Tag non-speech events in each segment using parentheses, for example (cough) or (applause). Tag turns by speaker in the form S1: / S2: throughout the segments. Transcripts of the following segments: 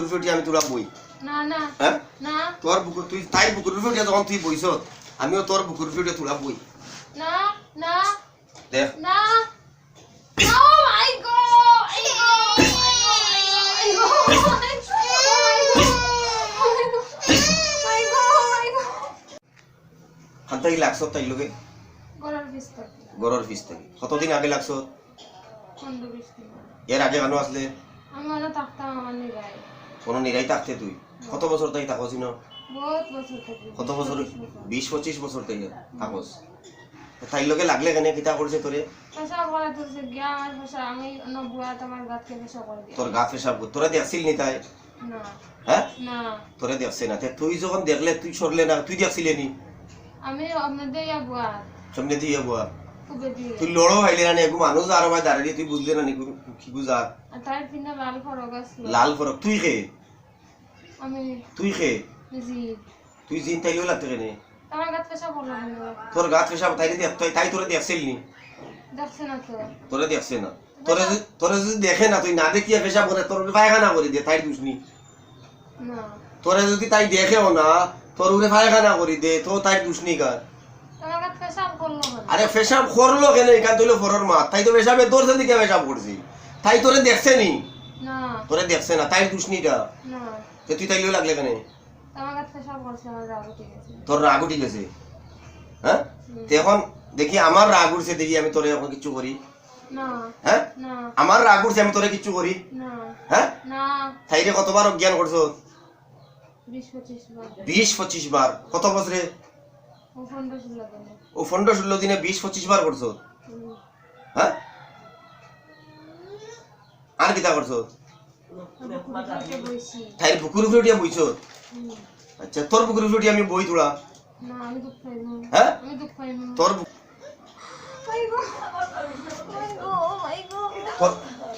S1: বুকুর উঠি আমি তোরা বই তোর বুকুর তুই তাই বুকুর উঠে যখন তুই বইছ আমিও তোর বুকুর উঠে তোরা বই দেখ! হান্তাই লাগছ তাই লগে?
S2: বিস্তার
S1: গরর ফিস থেকে। কতদিন আগে লাগছ? এর আগে গানো আসলে
S2: আমি মানে থাকতাম আমার নিগায়
S1: কোনো নিরাই থাকতে তুই। কত বছর তাই থাকস না
S2: বহুত বছর থেকে
S1: কত বছর বিশ পঁচিশ বছর তাই থাকস। তাই লগে লাগলে কেন? কিতা করছে তোরে? তোর গা পেশাব নি তাই?
S2: না।
S1: হ্যাঁ?
S2: না।
S1: তুই যখন দেখলে তুই সরলে না তুই দেখছিলে নি?
S2: আমি আপনাদের ইয়া বুয়া।
S1: সামনে দিয়ে বুয়া। তুই লড়ো হাইলে না নি একটু মানুষ আর ভাই দাঁড়িয়ে তুই বুঝলে না নি কি বুঝা
S2: তার পিন্না লাল ফরক আসলো
S1: লাল ফরক তুই খে?
S2: আমি
S1: তুই খে?
S2: জি
S1: তুই জিন তাইলেও লাগতে কেন
S2: আমার গাত পেশা করলাম
S1: তোর গা পেশাব তাই দেখ তাই তাই তোরা দেখছিল নি?
S2: দেখছে না তো।
S1: তোরে দেখছে না। তোরে যদি তোরে যদি দেখে না তুই না দেখিয়ে পেশাব করে তোর পায়খানা করে দে তাই দুষনি
S2: না।
S1: তোরে যদি তাই দেখেও না তোর উড়ে পায়খানা করে দে তো তাই দুষনি কার
S2: আমার গাত পেশা করল না
S1: আরে পেশাব করল কেন? এখান ফরর মা তাই তো পেশাবে পেশাব করছি? তাই তোরে দেখছে নি? তোরে দেখছে না। তাই তো তুই তাইলেও লাগলে কেন?
S2: রাগ
S1: তোর উঠি গেছে? হ্যাঁ? এখন দেখি আমার রাগ উঠছে দেখি আমি তোরে এখন কিচ্ছু করি।
S2: না।
S1: হ্যাঁ?
S2: না।
S1: আমার রাগ উঠছে আমি তোরে কিচ্ছু করি?
S2: না।
S1: হ্যাঁ?
S2: না।
S1: তাইরে কতবার অজ্ঞান করছ?
S2: বিশ পঁচিশ বার।
S1: কত বছরে?
S2: ও
S1: পনেরো ষোলো দিনে। বিশ পঁচিশ বার করছ? হ্যাঁ? আর কিতা করছ? তাই বুকুর উপরে উঠিয়া বইছো? আচ্ছা তোর বুকুর উপরে উঠিয়া আমি বই তোলা। হ্যাঁ? তোর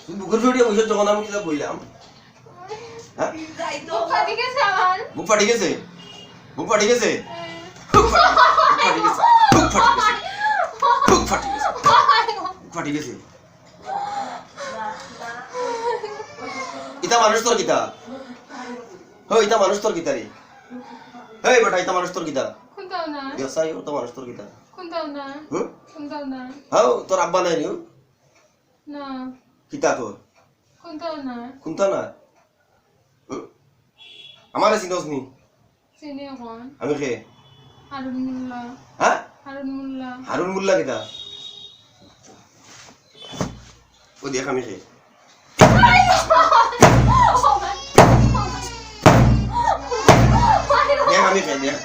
S1: তুই বুকুর উপরে উঠিয়া বইছো যখন আমি কিতা বইলাম? হ্যাঁ? বুক ফাটি গেছে বুক ফাটি গেছে? বুক ফাটি গেছে বুক ফাটি গেছে বুক ফাটি গেছে ফাটি গেছে ইতা মানুষ তোর কিতা হো ইতা মানুষ তোর কিতা রে। হেই বেটা ইতা মানুষ তোর কিতা
S2: কোনটাও না
S1: ও তো মানুষ তোর কিতা
S2: কোনটাও না
S1: হুম
S2: কোনটাও না
S1: হাও তোর আব্বা নাই নি।
S2: না
S1: কিতা তোর
S2: কোনটাও না
S1: কোনটা না? আমারে চিনস নি?
S2: চিনি
S1: আমি
S2: মোল্লা
S1: হ্যাঁ?
S2: হারুন মোল্লা
S1: কিতা? ও দেখ আমি খে দেখ আমি খে দেখ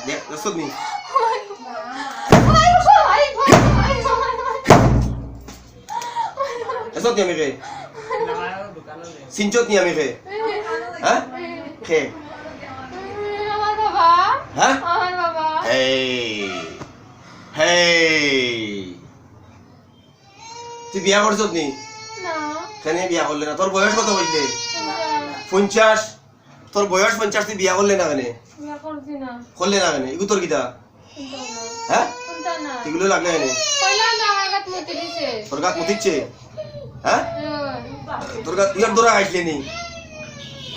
S1: নি এসত নি আমি খে সিনচত নি আমি খে হ্যাঁ?
S2: বাবা।
S1: হ্যাঁ?
S2: আমার
S1: হেই তুই বিয়া করছত নি?
S2: না।
S1: কেন বিয়া করলে না? তোর বয়স কত হইলে পঞ্চাশ। তোর বয়স পঞ্চাশ তুই বিয়া করলে না কেন?
S2: করছি
S1: করলে না কেন? এগু তোর কিতা? হ্যাঁ? এগুলো লাগলে কেন? তোর গাত মুতিচ্ছে? হ্যাঁ?
S2: ওই,
S1: তোর গাত ইয়ার দৌড়া খাইছিলে নি?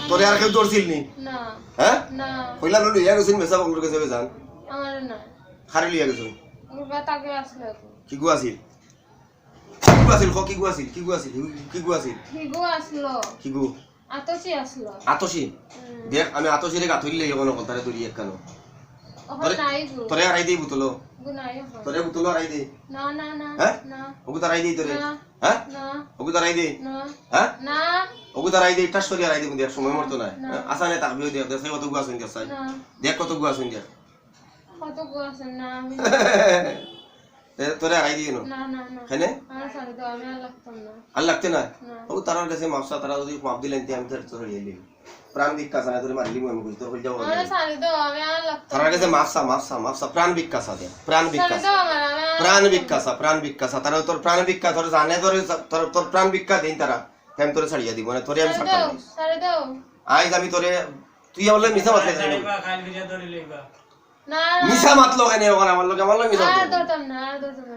S1: তোরে আর কেউ দৌড়ছিল নি? হ্যাঁ? কইলা লো লইয়া গেছিন মেসা বকলুর কাছে যান।
S2: আমার না।
S1: খারে গেছো?
S2: আসলে
S1: কি গু আছিল কি গু আছিল? কি গু আছিল? কি গু আছিল? কি গু আছিল?
S2: হিগো আসলো
S1: কি গু
S2: আতসি আসলো
S1: আতসি দেখ আমি কথারে দড়ি একখানো
S2: ওখানে
S1: তোরে আড়াই দেই বুতলো। তোরে বুতলো আড়াই দে
S2: না না না? না।
S1: ওগু তারাই দেই তোরে হ্যাঁ ওগু তারাই দে
S2: না।
S1: হ্যাঁ
S2: না।
S1: ওগু তারাই দে টাস করে আড়াই দে দেখ সময় মরতো না
S2: না।
S1: আসা নে তাকবিও দেখ দেখ কত গু আসুন দেখ দেখ কত গু আসুন দেখ।
S2: কত গো আছে না আমি (laughs)
S1: তোরে আড়াই দিয়ে নো
S2: না না।
S1: খাইনে
S2: আমার সাথে তো আমি আর লাগতাম না।
S1: আর লাগতে না? ওগু তারার কাছে মাপসা তারা যদি মাপ দিলেন তে আমি তোর তোর হইলি প্রাণ বিকাশ না তোরে মারিলি আমি কই তোর কই যাও
S2: আমার সাথে তো আমি আর লাগতাম
S1: তারার কাছে মাপসা মাপসা মাপসা প্রাণ বিকাশ দে প্রাণ
S2: সাথে
S1: বিকাশ।
S2: তো আমার
S1: প্রাণ ভিক্ষাসা প্রাণ তারা তোর প্রাণ ভিক্ষা তোর জানে তোর তোর তোর প্রাণ ভিক্ষা দিন তারা। আমি তোরে ছাড়িয়ে দিব না তোরে আমি ছাড়তাম
S2: দাও দাও
S1: আজ আমি তোরে তুই আমার
S2: না
S1: মাতলো কেন ওখানে আমার আমার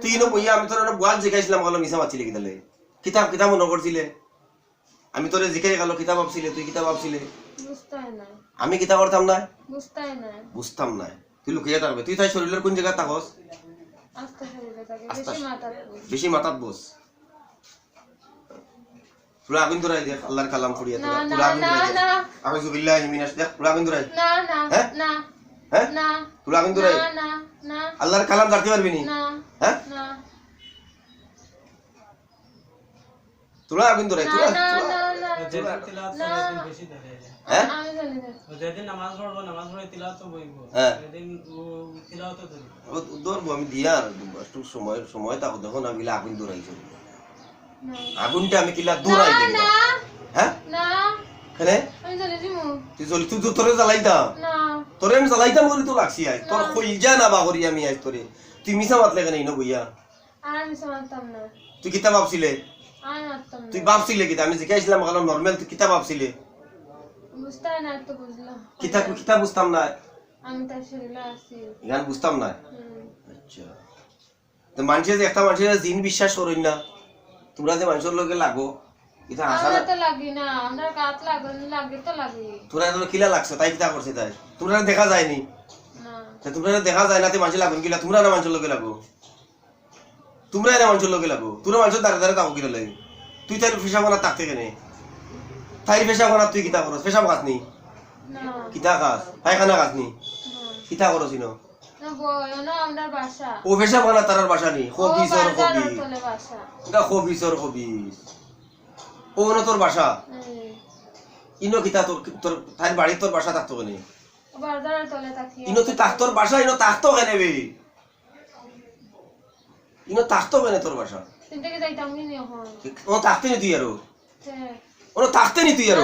S1: তুই ইনো আমি তোর একটা বুয়াল জিগাইছিলাম আমার লগে মিশা কিতালে। কিতাব কিতাব মনে করছিলে আমি তোরে জিকাই গেল কিতাব ভাবছিলে তুই কিতাব ভাবছিলে। আমি কিতাব করতাম না
S2: বুঝতে না
S1: বুঝতাম না তুই লুকিয়ে থাকবে তুই তাই শরীরের কোন জায়গায় থাকস?
S2: বেশি
S1: মাথাত বস পুরা আগুন ধরাই দেখ আল্লাহর কালাম
S2: না
S1: পুরা আগুন ধরাই দেখ আউযু বিল্লাহি মিনাশ দেখ পুরা আগুন ধরাই
S2: না না? না।
S1: হ্যাঁ?
S2: না।
S1: পুরা আগুন ধরাই
S2: না না না।
S1: আল্লাহর কালাম জানতে পারবি নি?
S2: না
S1: হ্যাঁ?
S2: না।
S1: তোরা আগুন ধরাই তোরা
S2: না
S1: তোরা-
S2: না না।
S3: যেদিন তিলাওয়াত
S2: না।
S3: করবে, সেদিন বেশি ধরে যায়।
S1: হ্যাঁ? হ্যাঁ। আগুনটা আমি কিলা দূরাই
S2: না।
S1: হ্যাঁ?
S2: না
S1: কেনে
S2: আমি জানি দিমু।
S1: তুই চলি তুই তো তোরে জ্বালাইতাম
S2: না।
S1: তোরে আমি জ্বালাইতাম করি তো লাগছি আজ তোর কইজা না বা আমি আজ তোরে। তুই মিশা মাতলে কেন ইনো বইয়া?
S2: আর আমি মারতাম না।
S1: তুই কিতা ভাবছিলে?
S2: আমি মারতাম না।
S1: তুই ভাবছিলে কিতা? আমি জিজ্ঞাসিলাম কালাম নর্মাল তুই কিতা ভাবছিলে?
S2: বুঝতে না তো বুঝলাম।
S1: কিতা কিতা বুঝতাম না?
S2: আমি তার শরীরে আছি।
S1: গান বুঝতাম না? আচ্ছা। তো মানুষের যে একটা মানুষের জিন বিশ্বাস করেন না তোমরা যে মানুষের লোকে লাগো
S2: আমরা
S1: না
S2: তো লাগি না আমরা গাত লাগান লাগে তো লাগি।
S1: তোরা এত কিলা লাগছে? তাই কিতা করছে তাই। তোমরা দেখা যায়নি?
S2: না।
S1: তোমরা দেখা যায় না তে মানুষ লাগুন কিলা? তোমরা না মানুষের লোকে লাগো। তোমরা না মানুষের লোকে লাগো। তোরা মানুষের দ্বারা দ্বারা তাও কিলা লাগে। তুই তাই ফেসা বানা থাকতে কেনে তাই ফেসা বানা তুই কিতা ফেসা খাস নি? কিতা খাস? পায়খানা খাস নি? কিতা ইনো?
S2: না
S1: ও ফেসা তারার বাসা নি। হবিস ওর
S2: বাজার
S1: হবি
S2: তলে বাসা
S1: এটা হবিস ওর হবিস ও না তোর বাসা। ইনো কিতা তোর তোর তাই বাড়ি তোর বাসা থাকতো কেনে ইনো তুই তাকতোর বাসা ইনো তাকতো কেনে বে। ইনো তাকতো কেনে তোর বাসা।
S2: কি
S1: ও থাকতে নি তুই
S2: আরও।
S1: ওনো থাকতে নি তুই
S2: আরও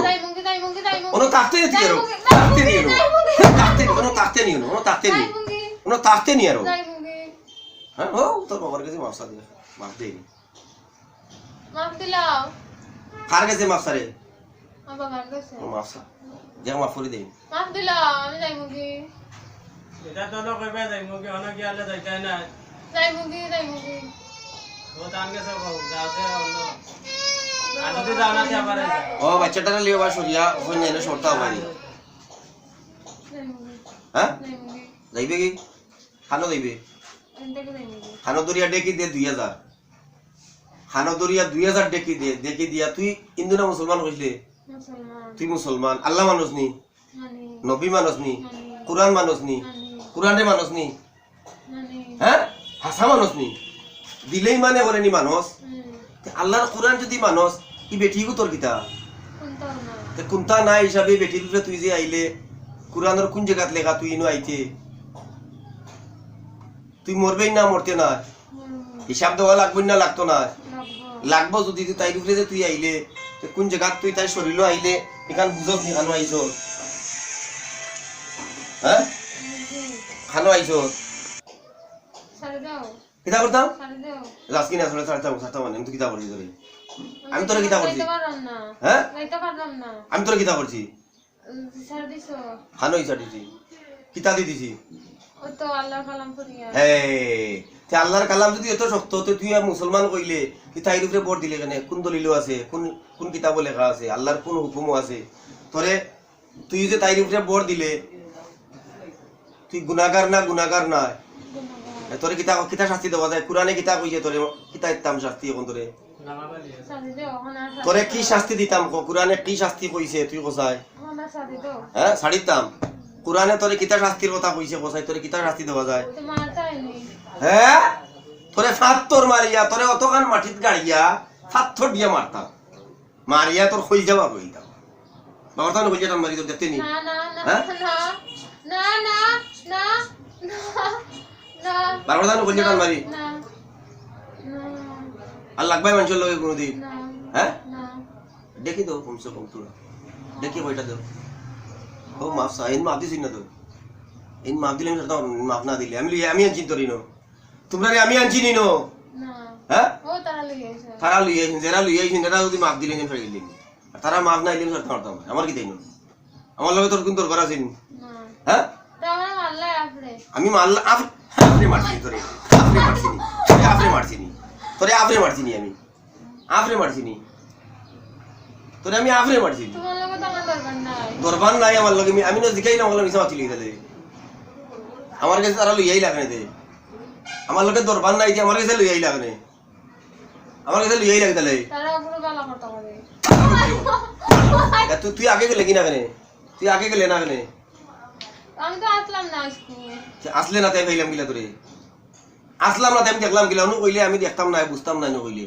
S1: ওনো থাকতে নি তুই
S2: আরও।
S1: থাকতে নি
S2: আরও। মুঙ্গি।
S1: নি ওনো থাকতে নি ওনো থাকতে নি ওনো থাকতে নি
S2: আরও।
S1: হ্যাঁ ও তোর বাবার কাছে মাফসা দে মাফ দে
S2: মাফ দিলাও
S1: কার কাছে মাফসা রে
S2: আমার বাবার কাছে।
S1: ও মাফ করে দে
S2: মাফ দিলাও আমি যাই মুঙ্গি
S3: এটা তো না কইবে যাই মুকে অনেক গিয়ালে যাইতে না?
S2: যাই মুঙ্গি যাই মুঙ্গি
S3: ও তান কও যাতে অন্য।
S1: ও লিও বা সরিয়া ওখানে সরতা হ্যাঁ? যাইবে কি? খানো যাইবে? খানো দরিয়া ডেকে দে দুই হাজার। দরিয়া দুই হাজার ডেকে দে দেখে দিয়া তুই হিন্দু না মুসলমান কইলে তুই মুসলমান। আল্লাহ মানুষ নি? নবী মানুষ নি?
S2: নানি
S1: কোরআন মানুষ নি?
S2: নানি
S1: কোরআনে মানুষ নি? হ্যাঁ? হাসা মানুষ নি? দিলেই মানে করে নি মানুষ। আল্লাহর কোরআন যদি মানুষ ই বেটিগু তোর কিতা?
S2: কোনটা না।
S1: হিসাবে বেটির উপরে তুই যে আইলে কোরআনের কোন জায়গাত লেখা তুই ইনো আইতে? তুই মরবেই না মরতে না? হিসাব দেওয়া লাগবে না লাগতো না?
S2: লাগবো
S1: যদি তুই উপরে যে তুই আইলে কোন জায়গাত তুই তাই শরীরও আইলে এখান বুঝস নি খানো আইছ। হ্যাঁ খানো আইছ। কিতা করতাম
S2: দাও।
S1: না আসলে ছাড়তাম ছাড়তাম মানে আমি তো কিতা করছি তোরে আমি তোরে কিতা করছি হ্যাঁ আমি তোরে কিতা করছি খানো ইচ্ছা দিছি। কিতা দি দিছি?
S2: ও তো আল্লাহ কালাম করিয়া
S1: এই আল্লাহর কালাম যদি এত শক্ত, তো তুই মুসলমান কইলে কি তাইর উপরে বোর্ড দিলে কেন? কোন দলিল আছে? কোন কোন কিতাব লেখা আছে? আল্লাহর কোন হুকুমও আছে? তোরে তুই যে তাইর উপরে বোর্ড দিলে, তুই গুনাগার না গুনাগার না? তোরে কিতা কিতা শাস্তি দেওয়া যায়? কোরআনে কিতা কইছে তোরে? কিতা ইত্তাম শাস্তি এখন তোরে? তোরে কি শাস্তি দিতাম ক? কোরআনে কি শাস্তি কইছে? তুই কোসাই? হ্যাঁ ছাড়িতাম কোরআনে তোরে কিতা শাস্তির কথা কইছে? কোসাই? তোরে কিতা শাস্তি দেওয়া যায়? হ্যাঁ? তোরে ফাত্তর মারিয়া তোরে অতখান মাটিত গাড়িয়া ফাত্তর দিয়া মারতাম। মারিয়া তোর হই যাওয়া কইতাম বাবার তাহলে হই যেতাম মারি তোর দেখতে নি
S2: না না না
S1: হ্যাঁ? বাবার তাহলে হই যেতাম মারি আর লাগবে মানুষের লগে কোনোদিন? হ্যাঁ? দেখি তো কমসে কম তোরা। দেখি বইটা দেও ও মাফ সা ইন মাফ দিছিস না তো। ইন মাফ দিলে মাফ না দিলে। আমি আমি তোর ইনো তোমরা রে আমি আনছি নিনো?
S2: না।
S1: হ্যাঁ?
S2: তারা লই আইছে।
S1: লুই আইছেন যারা লুই আইছেন তারা যদি মাফ দিলে ফেলে দিলেন। আর তারা মাফ না দিলে সারতে পারতাম আমার কি তাই আমার লগে তোর কিন্তু তোর আছেন
S2: না?
S1: হ্যাঁ?
S2: তো আমার
S1: আমি মারলাম আফ আফরে মারছি তোরে। আফরে মারছিনি তোরে আফরে মারছিনি তোরে আফরে মারছিনি আমি। আফরে মারছিনি তোরে আমি আফরে মারছি
S2: আমার দরকার নাই।
S1: দরবার নাই আমার লগে। আমি- না জিকাই না বললাম মিশা মাতিলি তাহলে আমার কাছে তারা লইয়াই লাগে দে। আমার লগে দরবার নাই যে আমার কাছে লইয়াই লাগে না। আমার কাছে লইয়াই লাগে তাহলে? তুই তুই আগে গেলে কি না কেনে? তুই আগে গেলে না কেনে?
S2: আমি তো আসলাম না
S1: আসলে না তাই ভাইলাম গিলা তোরে? আসলাম না তাই আমি দেখলাম গিলা কইলে আমি দেখতাম না বুঝতাম না কইলে।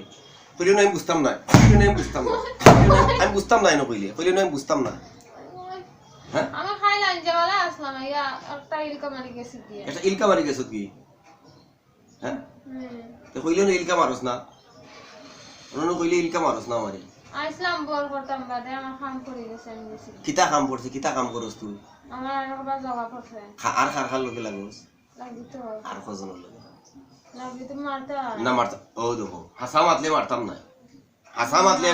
S1: কইলে আমি বুঝতাম না। কইলে আমি বুঝতাম না। আমি বুঝতাম না না কইলে। কইলে আমি বুঝতাম না। হ্যাঁ?
S2: আমি খাইলাম যাওয়ালা আসলাম। ইয়া একটা ইলকা মারি গেছি দিয়ে।
S1: ইলকা মারি গেছত কি? হ্যাঁ। তো কইলে না ইলকা মারস না? অনু কইলে ইলকা মারস না আমারে?
S2: আসলাম বল করতাম বাদে আমার খাম করে গেছে আমি গেছি
S1: কিতা কাম করছে কিতা কাম করস তুই?
S2: আমার আর জগা পড়ছে।
S1: খা- আর খার খার লগে লাগোস?
S2: লাগি তো।
S1: আর কজনের লগে?
S2: লাগি তো মারতে
S1: না মারতাম ও দেখো হাসা মাতলে মারতাম না। হাসা মাতলে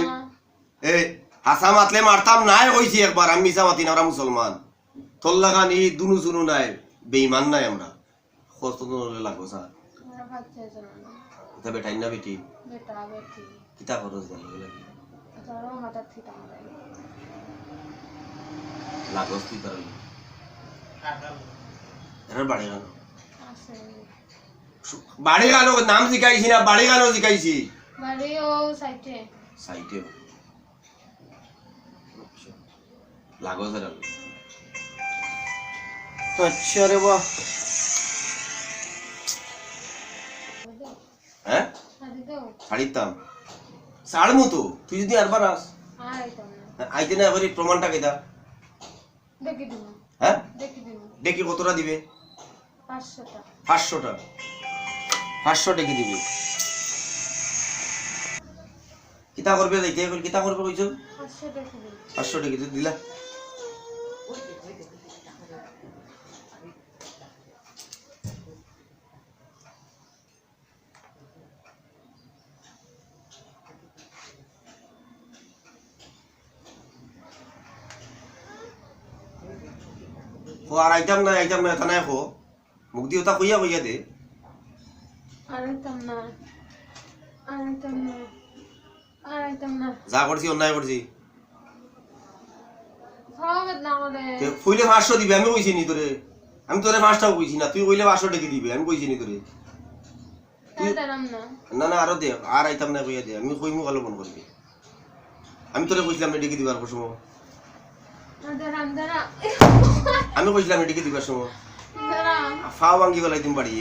S1: এ হাসা মাতলে মারতাম নাই কইছি একবার আমি মিশা মাতি না আমরা মুসলমান। এই দুনু সুনু নাই বেইমান নাই আমরা। কষ্ট নলে লাগো স্যার
S2: আমার বাচ্চা জানা না
S1: এটা বেটাই না বেটি?
S2: বেটা বেটি।
S1: কিতা খরচ গেল
S2: তারও মাথা ঠিক আমার
S1: লাগস তুই তার এর বাড়ি
S2: আছে।
S1: বাড়ি গানো নাম শিখাইছি না বাড়ি গানো শিখাইছি।
S2: বাড়ি ও সাইটে।
S1: সাইটে লাগস এর আচ্ছা রে বাহ।
S2: সাদি দাও
S1: ছাড়িতাম ছাড় মতো তুই যদি আরবার আস। আইতে না। এবারে প্রমাণটা কেদা হ্যাঁ?
S2: দেখি দিব।
S1: ডেকে কতটা দিবে?
S2: পাঁচশোটা।
S1: পাঁচশো ডেকে দিবে। কিতা করবে যাইতে কিতা করবে কইছো?
S2: পাঁচশো
S1: ডেকে দিলা। আর আইতাম না আইতাম না এটা নাই খো মুখ দিয়ে ওটা কইয়া কইয়া দে। যা করছি অন্যায় করছি। কইলে পাঁচশো দিবে আমি কইছি নি তোরে। আমি তোরে পাঁচটাও কইছি না তুই কইলে পাঁচশো ডেকে দিবে আমি কইছি নি তোরে।
S2: না।
S1: না আরও দে আর আইতাম না কইয়া দে আমি কইমু কালো মন করবি। আমি তোরে কইছিলাম না ডেকে দিবার সময়। আমি কইছিলাম ডেকে দিবার সময় ফাও ভাঙ্গি গলাই তুমি বাড়ি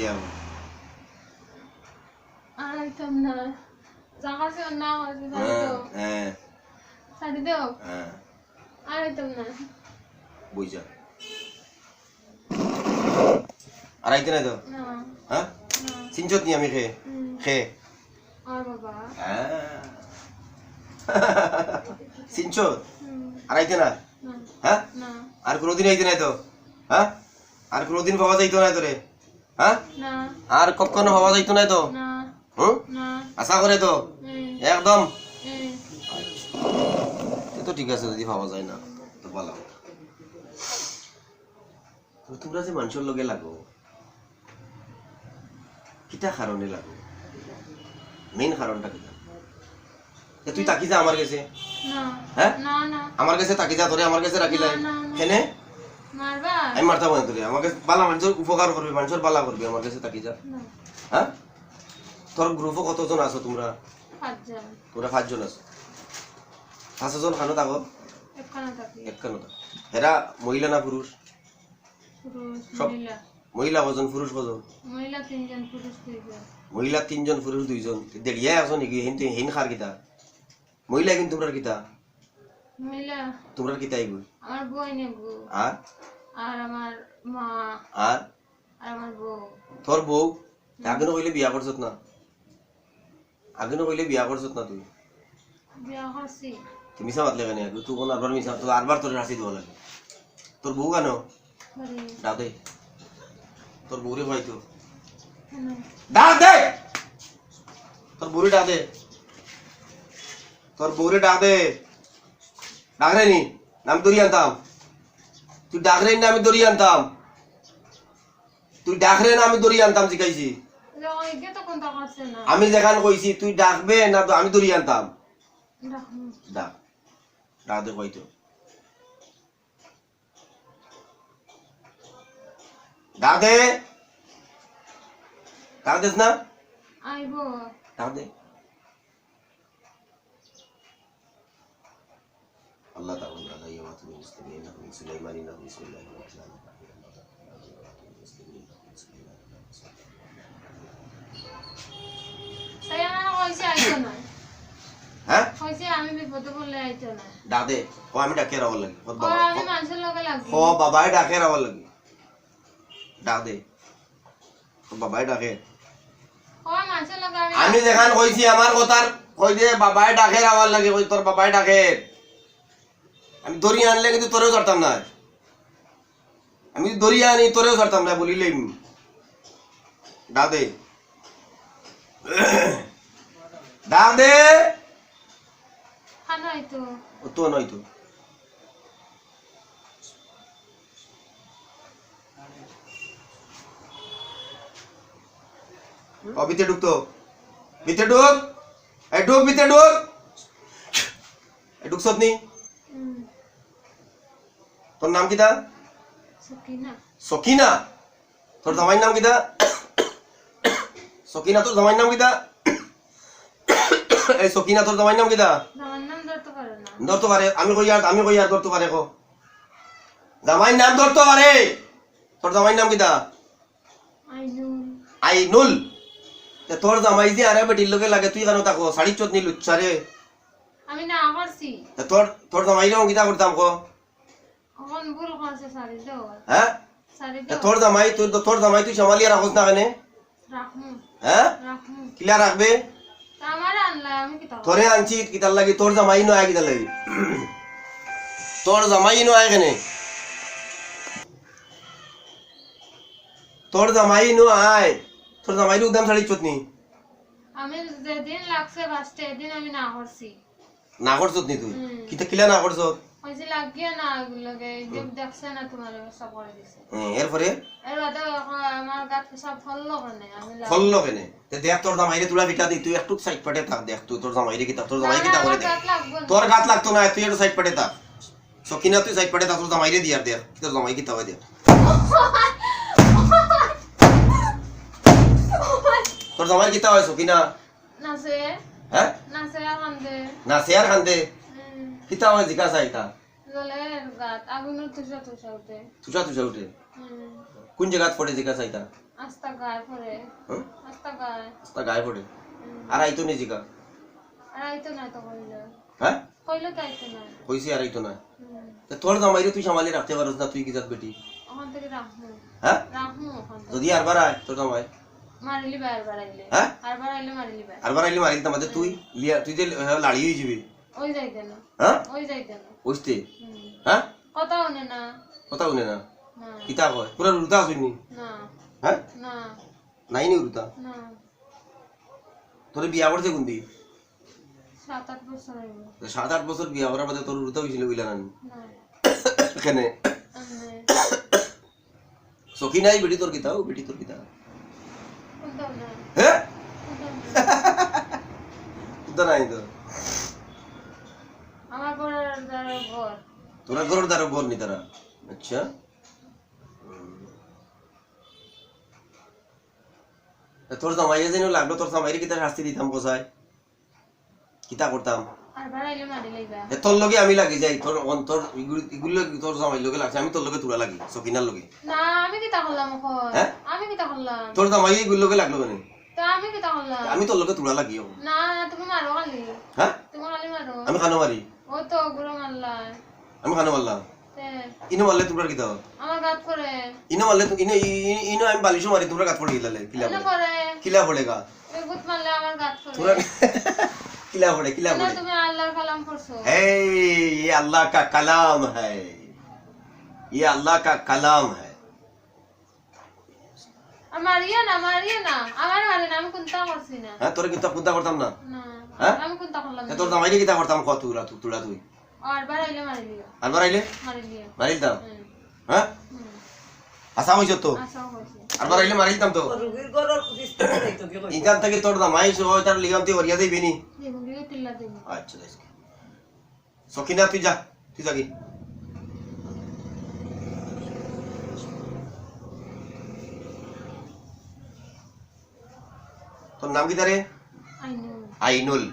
S2: সারি
S1: হ্যাঁ হ্যাঁ।
S2: আর না
S1: তো? হ্যাঁ? নি আমি খে?
S2: হুম,
S1: খে।
S2: আর বাবা
S1: হ্যাঁ। চিনছত? আর না? হ্যাঁ? আর কোনোদিন আইতে নাই তো? হ্যাঁ? আর কোনোদিন পাওয়া যাইতো নাই তোরে? হ্যাঁ? আর কখনো পাওয়া যাইতো নাই তো? হুম? আশা করে তো? একদম। তো ঠিক আছে যদি ভাবা যায় না তো তো তোমরা যে মানুষের লগে লাগো কিটা কারণে লাগো? মেইন কারণটা এ তুই তাকি যা আমার কাছে। হ্যাঁ? আমার কাছে তাকি যা তোরে আমার কাছে রাখিলাই। হেনে? আমি মারতাম না তোরে আমার কাছে বালা মানুষের উপকার করবি মানুষের বালা করবি আমার কাছে তাকি যা। হ্যাঁ? তোর গ্রুপে কতজন আছো তোমরা? তোমরা পাঁচজন আছো। পাঁচজন খানো থাকো
S2: একখানা থাকি
S1: হেরা মহিলা না পুরুষ? সব-
S2: মহিলা।
S1: মহিলা কজন পুরুষ কজন?
S2: মহিলা তিনজন পুরুষ দুইজন।
S1: মহিলা তিনজন পুরুষ দুইজন। দেড়িয়া আছো নাকি? হিন হিন খার কিতা? মহিলা কিন্তু তোমরা কিতা?
S2: মহিলা?
S1: তোমরা কিতা এগুলো
S2: আমার বই নেব
S1: আর?
S2: আর আমার মা।
S1: আর?
S2: আর আমার বউ।
S1: তোর বউ? আগে কইলে বিয়া করছত না? আগে কইলে বিয়া করছত না তুই?
S2: বিয়া করছি।
S1: তুই মিশা মাতলে কেন? তুই কোন আরবার মিশা তোর আরবার তোর হাসি দিব লাগে। তোর বউ কেন?
S2: বাড়ি।
S1: দে। তোর বউরে হয়তো
S2: কেন?
S1: ডাক দে! তোর বউরে ডাক দে। তোর বউরে ডাক দে। ডাক রে নি নাম দড়ি আনতাম। তুই ডাক রে না আমি দড়ি আনতাম। তুই ডাক রে না আমি দড়ি আনতাম
S2: না।
S1: আমি যেখানে কইছি তুই ডাকবে না তো আমি দড়ি আনতাম।
S2: ডাকবো।
S1: ডাক। ডাক দে কইতো। ডাক দে। ডাক দিস না?
S2: আইব।
S1: ডাক দে আল্লাহ তাআলা আলাইহি ওয়া সাল্লাম মুসলিমিন মিন সুলাইমান ইন্নাহু বিসমিল্লাহির রাহমানির
S2: তাই আমার কইছে আইতো না বিপদে পড়লে আইতো না
S1: ডাক দে ও আমি ডাকে রাওয়ার লাগে ও বাবাই ডাকে রাওয়ার লাগে ও বাবাই ডাকে।
S2: আমি
S1: যেখান কইছি আমার কথার কই দে বাবাই ডাকে রাওয়ার লাগে কই তোর বাবাই ডাকে। আমি দড়ি আনলে কিন্তু তোরেও ধরতাম না। আমি দড়ি আনি তোরেও ধরতাম না বলিলে ডাক দে ডাক দে
S2: খানা আইতো
S1: ও তো নয় তো। ও ভিতরে ঢুকতো ভিতরে ঢুক। এই ঢুক ভিতরে ঢুক। ঢুকছত নি? তোর নাম কিটা?
S2: সকিনা।
S1: তোর জামাইর নাম কিটা? সকিনা তোর জামাইর নাম কিটা? এই সকিনা তোর জামাইর নাম কিটা?
S2: ধরতে পারে না।
S1: আমি কই আর আমি কই আর ধরতে পারে কো? জামাইর নাম ধরতে পারে। তোর জামাইর নাম কিটা?
S2: আইনুল।
S1: তোর জামাই যে আরে বেটির লগে লাগে তুই কেন তাকো? শাড়ি চটনি লুচ্ছারে
S2: আমি না করছি।
S1: তোর তোর জামাই রং কিটা করতাম কো
S2: এখন ভুল করছে শাড়ি দেও
S1: হ্যাঁ তোর জামাই তুই তোর জামাই তুই সামালিয়া রাখোস না কেনে হ্যাঁ কিলা রাখবে তোরে আনছি কিতার লাগি তোর জামাই নো আয় কিতার লাগি তোর জামাই নো আয় কেনে তোর জামাই নো আয় তোর জামাই উদাম শাড়ি চটনি
S2: আমি যেদিন লাগছে ফার্স্টে এদিন আমি না করছি
S1: না করছত নি তুই কিতা কিলা না করছত
S2: হয়েছে লাগিয়ে না এগুলোকে যে দেখছে না তোমার সব করে দিছে
S1: এরপরে?
S2: এর বাদে আমার গাত সব ফললো কেনে আমি লাগ-
S1: কেনে তে দেখ তোর জামাইরে তুলা পিঠা দি তুই একটু সাইড পাটে থাক দেখ তুই তোর জামাইরে কিতা তোর জামাই
S2: না,
S1: কিতা করে
S2: আমার
S1: দেখ
S2: গাত
S1: তোর গাত লাগতো না তুই একটু সাইড পাটে থাক। সকিনা তুই সাইড পাটে থাক তোর জামাইরে দিয়ার দেখ তোর জামাই দেখ তোর জামাই কিতা হয় সকিনা হ্যাঁ
S2: আর কান্দে।
S1: না খান্দে
S2: উম,
S1: কিতা হয় জিকা চাইতা
S2: জলে গাত আগুনের তুষা তুষা উঠে
S1: তুষা তুষা উঠে কোন জায়গাত পড়ে জিকা চাইতা
S2: আস্তা গায়ে পড়ে আস্তা গায়ে
S1: রাস্তা গায়ে পড়ে আর আইতো নি জিকা
S2: আর আইতো না তো কইলে
S1: হ্যাঁ
S2: কইলে তো আইতো না
S1: কইছি আর আইতো না তে তোর জামাইরে তুই সামালি রাখতে পারস না তুই বেটি
S2: ওখান থেকে রাখমু
S1: হ্যাঁ
S2: রাখমু
S1: যদি আরবার আয় তোর জামাই
S2: মারিলি বার বার আইলে
S1: হ্যাঁ
S2: আর আইলে মারিলি বার
S1: আইলে মারি দিতাম তুই লিয়া তুই যে লাড়ি হয়ে যাবি
S2: ওই যাইতে না।
S1: হ্যাঁ?
S2: ওই যাইতে না।
S1: বুঝতে হ্যাঁ?
S2: কথা শুনে না।
S1: কথা শুনে না?
S2: না।
S1: কিতা কয়? পুরা রুতা শুনি
S2: না?
S1: হ্যাঁ?
S2: না।
S1: নাই নি রুতা
S2: না।
S1: তোর বিয়া করছে কোনদি?
S2: সাত আট বছর হইব
S1: সাত আট বছর বিয়া করার বাদে তোর রুতা হয়েছিল বুঝলা না সখী নাই। বেটি তোর কিতা? বেটি তোর কিতা? হ্যাঁ নাই। তোর
S2: আমার ঘরের দ্বারা ঘর
S1: তোরা ঘরের দ্বারা বল নি তারা? আচ্ছা। তোর জামাইয়ে যেন লাগল তোর জামাইরে কিতা শাস্তি দিতাম কোথায় কিতা করতাম? তোর লগে আমি লাগি যাই তোর অন্তর ইগুলো- তোর জামাই লগে লাগছে আমি তোর লগে তুলা লাগি সকিনার লগে।
S2: না আমি কিতা করলাম
S1: হ্যাঁ?
S2: আমি কিতা করলাম?
S1: তোর জামাই ইগুলো লগে লাগল মানে
S2: আমি
S1: তোর লগে তুলা লাগি।
S2: না তুমি মারো খালি।
S1: হ্যাঁ?
S2: তুমি খালি মারো।
S1: আমি খানো মারি?
S2: ও তো গুলো মারলা
S1: আমি খানো মারলাম
S2: তে
S1: ইনো মারলে তোমরা কিতা হয়?
S2: আমার গাত করে
S1: ইনো মারলে তো- ইনো ই- ইনো আমি বালিশও মারি তোমরা গাত পড়ে গিলালে কিলা
S2: এনে
S1: পড়ে
S2: করে
S1: কিলা পড়ে গা (laughs)
S2: এই গুত মারলে আমার গাত
S1: তোমরা
S2: করে
S1: কিলা পড়ে কিলা
S2: এনে
S1: পড়ে
S2: তুমি আল্লাহর কালাম করছো
S1: है ये अल्लाह का कलाम है ये अल्लाह का कलाम है
S2: আর মারিও না মারিও না আমার মারি না আমি কোনটা করছি না
S1: হ্যাঁ তোর কিতা কুদা করতাম না
S2: না
S1: হ্যাঁ?
S2: আমি কোনটা করলাম
S1: এ কিতা করতাম কত তুলা তু তুলা তুই?
S2: আর বাড়াইলে
S1: মারিলতাম
S2: হুম।
S1: হ্যাঁ? আশা হইছ তো?
S2: হয়েছে।
S1: আর বারাইলে মারিলতাম তো? ইকান থেকে তোর জামাই সহ তার লিগামতে করিয়া দিবি নি? আচ্ছা দেখ সকিনা তুই যা তুই যাগি তোর নাম কি তারে?
S2: আইনু।
S1: আইনুল।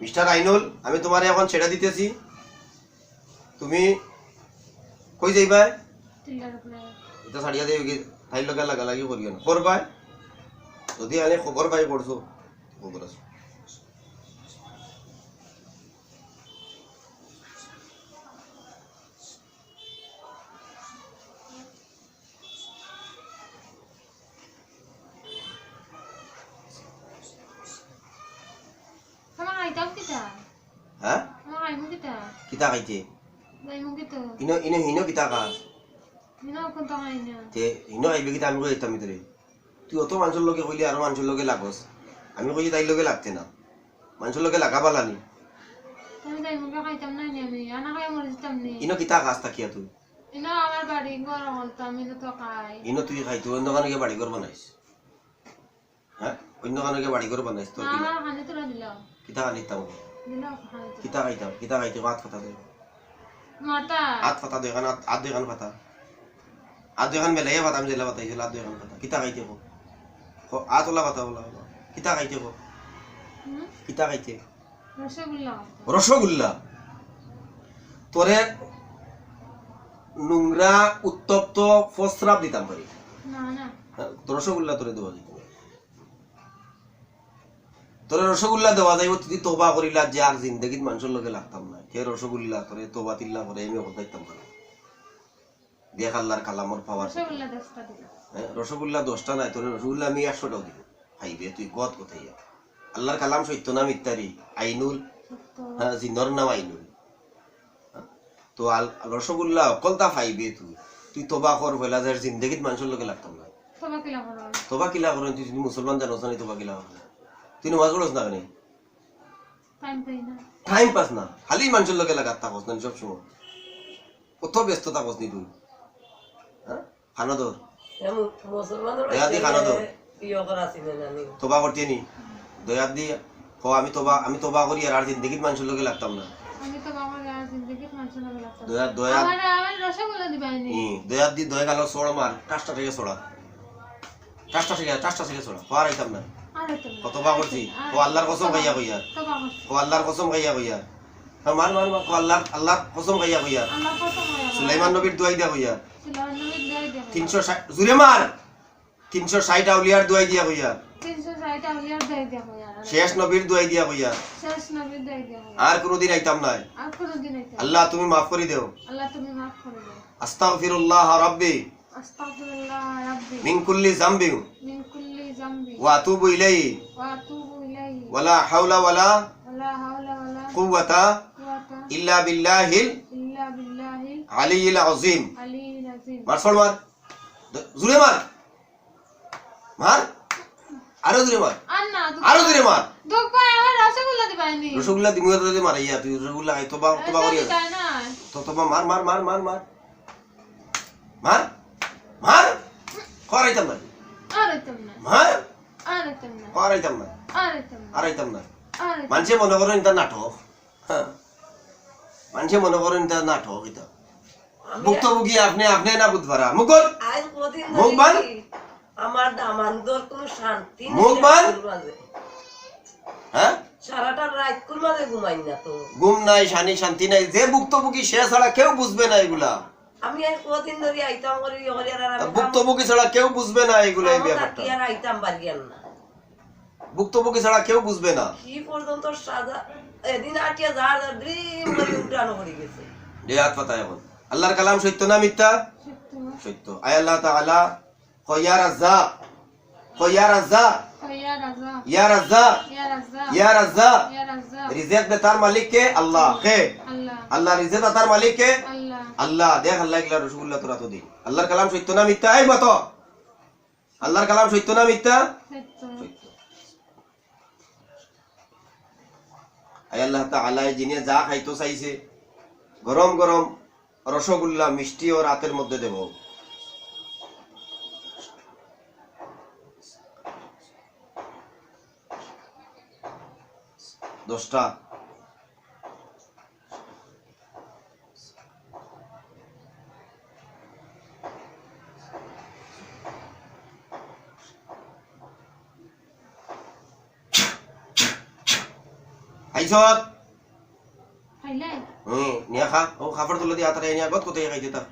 S1: মিস্টার আইনুল, আমি তোমার এখন ছেড়ে দিতেছি। তুমি কই যাইবা? এটা ছাড়িয়া দিয়ে কি? তাইর লগে লাগা লাগি করিও না। করবাই? যদি আমি খবর পাই করছ খবর আছে
S2: আমার আইতাম কিতা
S1: হ্যাঁ
S2: আমার আইমু কিতা
S1: কিতা খাইতে
S2: যাইমু কিতা
S1: ইনো ইনো হিনো কিতা খাস
S2: মিনা কোন তো আইনা
S1: তে হিনো আইবে কিতা আমি কই দিতাম ভিতরে তুই অত মানুষের লগে কইলি আর মানুষের লগে লাগস আমি কই তাইর লগে লাগতে না মানুষের লগে লাগাবা লানি
S2: তুমি যাইমু কে খাইতাম না নি আমি আনা খাই মরে যেতাম নি
S1: ইনো কিতা খাস তাকিয়া তুই
S2: ইনো আমার বাড়ি গরম হলতাম ইনো তো খাই
S1: ইনো তুই খাই তুই অন্য কানকে বাড়ি ঘর বানাইস হ্যাঁ অন্য কানকে বাড়ি ঘর বানাইস তোর কিনা
S2: আমার খানি তোরা দিলাম
S1: কিতা খানিতাম
S2: দিলাম খানি তো
S1: কিতা খাইতাম কিতা খাইতে হাত ফাতা দে এখান মেলাই আমি জেলা ফাতা কিতা খাইতে কো? কো ওলা ওলা কিতা খাইতে কো? কিতা খাইতে?
S2: রসগোল্লা
S1: রসগোল্লা তোরে নোংরা উত্তপ্ত প্রস্রাব দিতাম পারি রসগোল্লা তোরে দেওয়া যাইত তোরে রসগোল্লা দেওয়া যাইব তুই তোবা করিলা যে আর জিন্দগিত মানুষের লগে লাগতাম না। সে রসগোল্লা তোরে তোবা তিল্লা করে আমি পারি দেখ আল্লাহর কালামর পাওয়ার
S2: রসগোল্লা দশটা
S1: হ্যাঁ, রসগোল্লা দশটা নাই তোর রসগোল্লা আমি একশোটাও দিব। তুই গদ কোথায় আল্লাহর কালাম সত্য নাম ইত্যাদি আইনুল? হ্যাঁ জিন্দর নাম আইনুল। হ্যাঁ, তো আল রসগোল্লা অকলতা খাইবে তুই। তুই তোবা কর হইলা যে জিন্দগিত মানুষের লগে লাগতাম না।
S2: সবা কিলা করো।
S1: তোবা কিলা করেন তুই যদি মুসলমান জানোস না তোবা কিলা করেন তুই নমাজ পড়স না কেন?
S2: টাইম
S1: পাস না। খালি মানুষের লগে লাগাত থাকস না সব সময়। কত ব্যস্ত থাকস নি তুই হ্যাঁ খানা তোর দয়া দি তোবা করতে নি। দয়া দি ক আমি তোবা আমি তোবা করি আর আর জিন্দগিত মানুষের লগে লাগতাম না।
S2: আমি তো বাবা আর জিন্দগি মানুষের লাগে লাগতাম
S1: দয়া দি দয়া গালো সোড় মার। টাসটা থেকে সোড়া। টাসটা থেকে টাসটা থেকে সোড়া। হওয়ার আইতাম না। কতবা করছি? ও আল্লাহর কসম খাইয়া কইয়া। ও আল্লাহর কসম খাইয়া কইয়া। হ্যাঁ, মার ও আল্লাহর আল্লাহর কসম খাইয়া কইয়া।
S2: আল্লাহ
S1: সুলাইমান নবীর দোয়াই দিয়া কইয়া। তিনশো ষাট মার তিনশো ষাট আউলিয়ার দোয়াই দিয়া কইয়া।
S2: 360 আউলিয়ার দেয় দেয় আর
S1: শেষ নবীর দোয়াই দিয়া কইয়া। আর কোনোদিন আইতাম নাই। আল্লাহ তুমি মাফ করে দেও।
S2: আল্লাহ
S1: আস্তাগফিরুল্লাহ রাব্বি।
S2: আস্তাগফিরুল্লাহ রাব্বি।
S1: মিন কুল্লি যামবি কুওয়াতা ইল্লা বিল্লাহিল
S2: ইল্লা বিল্লাহিল
S1: আলিয়্যিল আযীম
S2: আলিয়্যিল আযীম
S1: মার সর মার। দ- জুড়ে মার। মার। আরও জুড়ে মার। আরও জুড়ে মার।
S2: রসগোল্লা
S1: রসগোল্লা দিমুয়া তোরে মারাইয়া তুই রসগোল্লা খাই তোবা তোবা
S2: না
S1: তো তোবা মার মার মার মার। মার। মার। মার করাইতাম না।
S2: আরে তুমি
S1: মার
S2: আরে তুমি
S1: করাইতাম না
S2: আরে তুমি
S1: আরাইতাম না
S2: আরে
S1: মানুষে মনে করেন এটা নাটক হ্যাঁ মানুষে মনে করেন এটা নাটক এটা ভুক্তভোগী আপনি আপনি না বুধবারা মুকুল
S4: আজ কদিন আমার দামানদর কোনো শান্তি নেই
S1: মুখ বান। হ্যাঁ
S4: সারাটা রাত কোন মাঝে ঘুমাই না তো
S1: ঘুম নাই শানি শান্তি নাই যে ভুক্তভোগী সে ছাড়া কেউ বুঝবে না এগুলা
S4: আমি আর কদিন ধরে আইতাম করি ইয়ে করি আর আমি
S1: ভুক্তভোগী ছাড়া কেউ বুঝবে না এগুলা এই ব্যাপারটা।
S4: আর আইতাম বাড়িয়ান না।
S1: ভুক্তভোগী ছাড়া কেউ বুঝবে না।
S4: কি পর্যন্ত সাজা এদিন আটিয়া যা যা ড্রিম করে উঠানো করে গেছে।
S1: হাত পাতা এখন আল্লাহর কালাম সত্য না মিথ্যা?
S2: সত্য
S1: সত্য। আয় আল্লাহ তাআলা রাজ্জাক
S2: রাজা
S1: ইয়া
S2: রাজা
S1: ইয়া
S2: ইয়া
S1: রিজেক দেতার মালিক কে আল্লাহ কে
S2: আল্লাহ
S1: রিজেক মালিক কে
S2: আল্লাহ
S1: দেখ আল্লাহ তোরা তো দিন আল্লাহর কালাম সত্য না মিথ্যা এই আল্লাহর কালাম সত্য না মিথ্যা আয় আল্লাহ তাআলা জিনিস যা খাইতো চাইছে। গরম গরম রসগোল্লা মিষ্টি ও রাতের মধ্যে দেব। দশটা। আইছত
S2: খাইলে
S1: হুম নিয়া খা। ও খাবার তোলা দিয়ে আতারে নিয়া গত কোথায় খাইতে তা?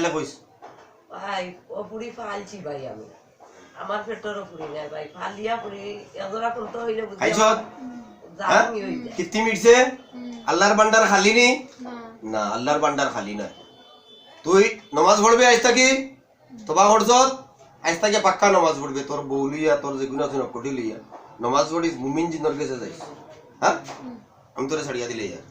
S1: আইয়ালে কইস
S4: ভাই অপুরি ফালছি ভাই আমি। আমার পেটেরও পুরি নাই ভাই ফালিয়া পুরি এজরা কোনটা হইলে বুঝি হইলে
S1: কিত্তি মিটছে আল্লাহর বান্ডার খালি নি?
S2: না।
S1: না আল্লাহর বান্ডার খালি নয় তুই নমাজ পড়বি আজ থাকি? তোবা করছত আজ থেকে পাক্কা নমাজ পড়বে তোর বউ লইয়া তোর লইয়া। নমাজ পড়িস মুমিন জিন্দর কাছে যাইস হ্যাঁ আমি তোরে ছাড়িয়া দিলে ইয়ার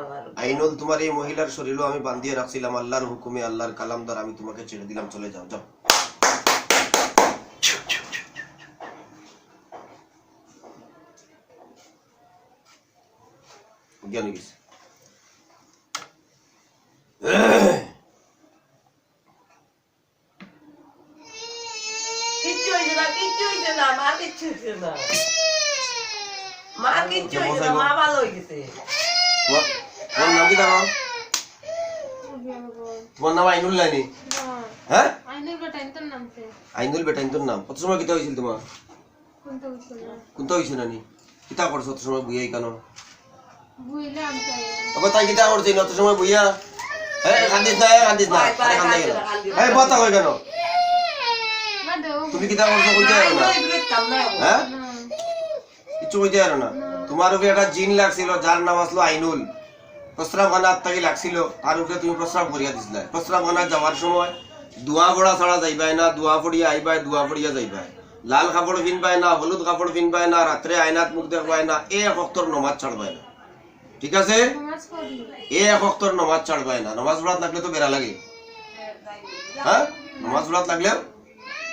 S4: আমার
S1: আইনুল তোমার এই মহিলার শরীরও আমি বান্ধিয়ে রাখছিলাম আল্লাহর হুকুমে আল্লাহর কালাম দ্বারা আমি তোমাকে ছেড়ে দিলাম, চলে যাও যাও। গেছে
S4: কিচ্ছু হইছে না কিচ্ছু হইছে না মা কিচ্ছু কিচ্ছু ভালো হয়ে গেছে
S1: তোমার তোমার নাম কি দাও তোমার নাম আইনুল লাইনি হ্যাঁ?
S2: নাম
S1: আইনুল বেটা তোর নাম। কত সময় কিতা হয়েছিল তোমার?
S2: কোনটা
S1: হয়েছিল? নানি? কিতা করছ অত সময় বুঝাই কেন? আবার তাই। কিতা করছে অত সময় বুঝিয়া হ্যাঁ কান্দিস না কান্দিস না।
S4: কান্দিস না, না।
S1: কই কেন? তুমি করছ কইতে পারো না? হ্যাঁ? কিছু কইতে পারো না। তোমার উপরে একটা জিন লাগছিল যার নাম আসলো আইনুল। লাগছিল? তার উপরে তুমি প্রস্রাব করিয়া দিছিলে। যাওয়ার সময় দুয়া ছাড়া যাইবাই না দুয়া আইবাই দুয়া যাইবাই। লাল কাপড় পিনবাই না হলুদ কাপড় পিনবাই না রাত্রে আয়নাত মুখ দেখবাই না এ এক অক্তর নমাজ ছাড়বাই না। ঠিক আছে? এ এক অক্তর নমাজ ছাড়বাই না। নমাজ পড়াত লাগলে তো বেড়া লাগে। হ্যাঁ নমাজ পড়াত লাগলেও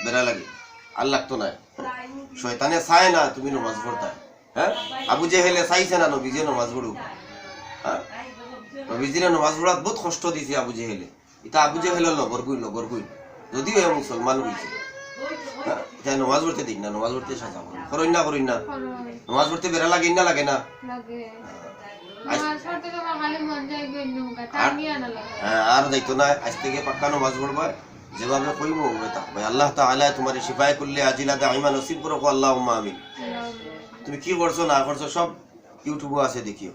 S1: বেড়া লাগে। আর লাগতো না। শয়তানে চায় না তুমি নমাজ পড়তা। হ্যাঁ? আবু জেহেলে চাইছে না নবীজে নমাজ পড়ুক। হ্যাঁ? নবীজিরে নমাজ পড়াত বহুত কষ্ট দিছে আবু জেহেলে। এটা আবু জেহেলের লগর কই লগর কই যদিও এ মুসলমান হইছে। হ্যাঁ? এটা নমাজ পড়তে দিন না নমাজ পড়তে সাজা করুন করুন না করুন না। নমাজ পড়তে বেড়া লাগে না লাগে না?
S2: তো খালি মন গই না
S1: হ্যাঁ, আর দায়িত্ব নাই আজ থেকে পাক্কা নমাজ পড়বা। যেভাবে কইব ভাই আল্লাহ তাআলা তোমার শিফায় করলে আজি আজিলা দাইমা নসিব করো আল্লাহ আমি তুমি কি করছ না করছ সব ইউটিউবে আছে দেখিও।